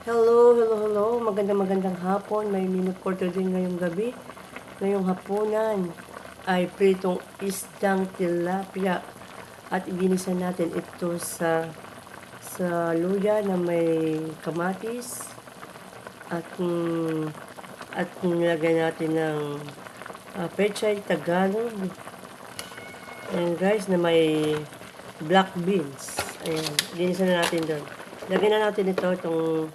Hello, hello, hello. Magandang magandang hapon. May minute for today ngayong gabi. Ngayong hapunan ay pritong isdang tilapia. At iginisa natin ito sa sa luya na may kamatis. At mm, at nilagay natin ng uh, pechay Tagalog. Ayan guys, na may black beans. Ayan, ginisa na natin doon. Lagyan na natin ito, itong,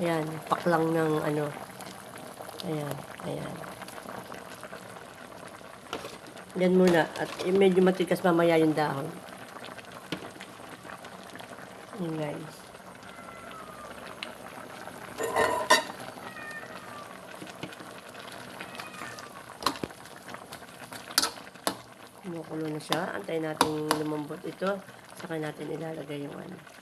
ayan, paklang ng ano. Ayan, ayan. Yan muna. At eh, medyo matikas mamaya yung dahon. Ayan guys. Kumukulo na siya. Antayin natin lumambot ito. Saka natin ilalagay yung ano.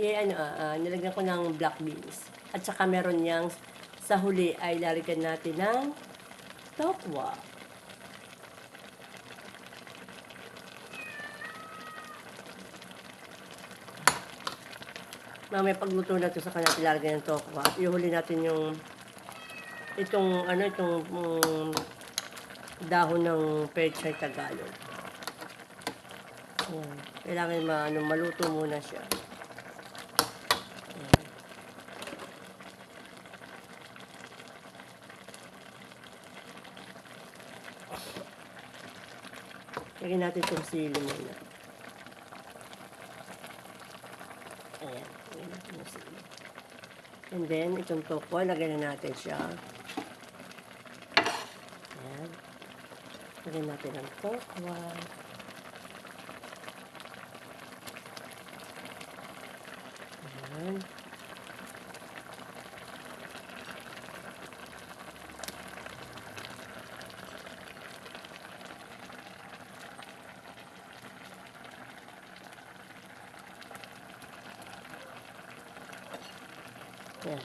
Eh, ano, ah, nilagyan ko ng black beans. At saka meron niyang sa huli ay lalagyan natin ng tokwa. Mamaya pagluto na ito sa kanila ilalagay ng tokwa. Ihuli natin yung itong ano itong mm, dahon ng pechay Tagalog. Ayan. Kailangan ma, ano, maluto muna siya. Lagyan natin itong sili muna. Ayan. Lagyan natin yung sili. And then, itong tokwa, lagyan na natin siya. Ayan. Lagyan natin ang tokwa. Ayan. Ayan.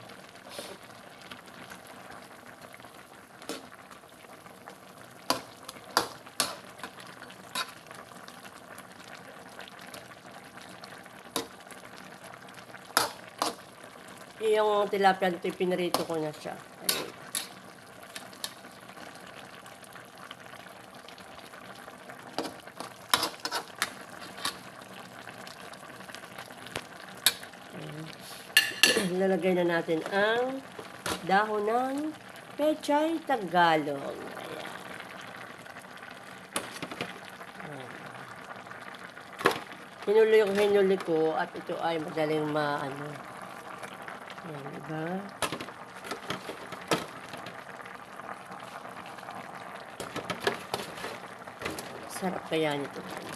Yung tilapia dito, pinarito ko na siya. Ayan. Ayan. Lalagay na natin ang dahon ng pechay Tagalog. Ayan. Ayan. Ko, hinuli ko at ito ay madaling maano. Ayan, diba? Sarap kaya nito, guys.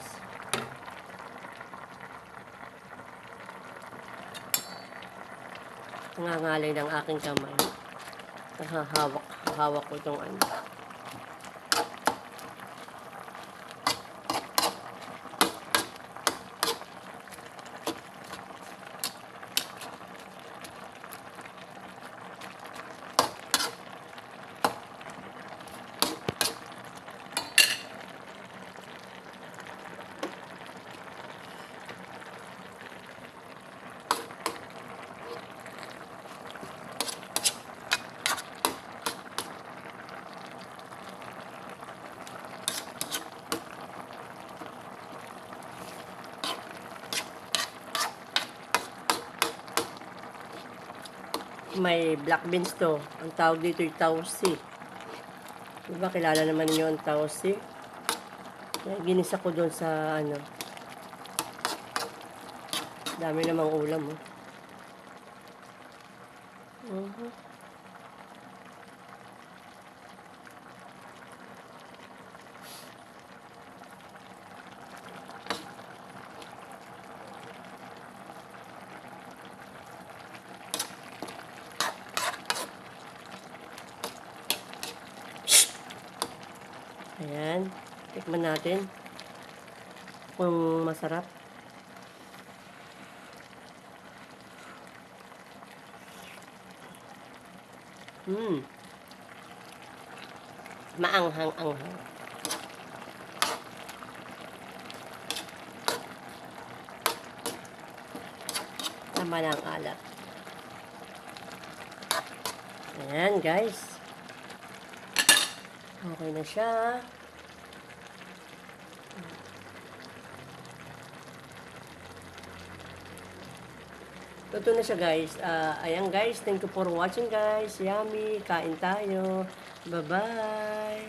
Nangangalay ng aking kamay. Nahahawak, hawak ko itong ano. May black beans to. Ang tawag dito yung tausi. Diba, kilala naman niyo ang tausi? Ginisa ko doon sa ano. Dami namang ulam, oh. Mhm. Ayan. Tikman natin. Kung masarap. Hmm. Maanghang-anghang. Tama ang alat. Ayan, guys. Okay na siya. Luto na siya guys. Ah, ayan guys, thank you for watching guys. Yummy, kain tayo. Bye-bye.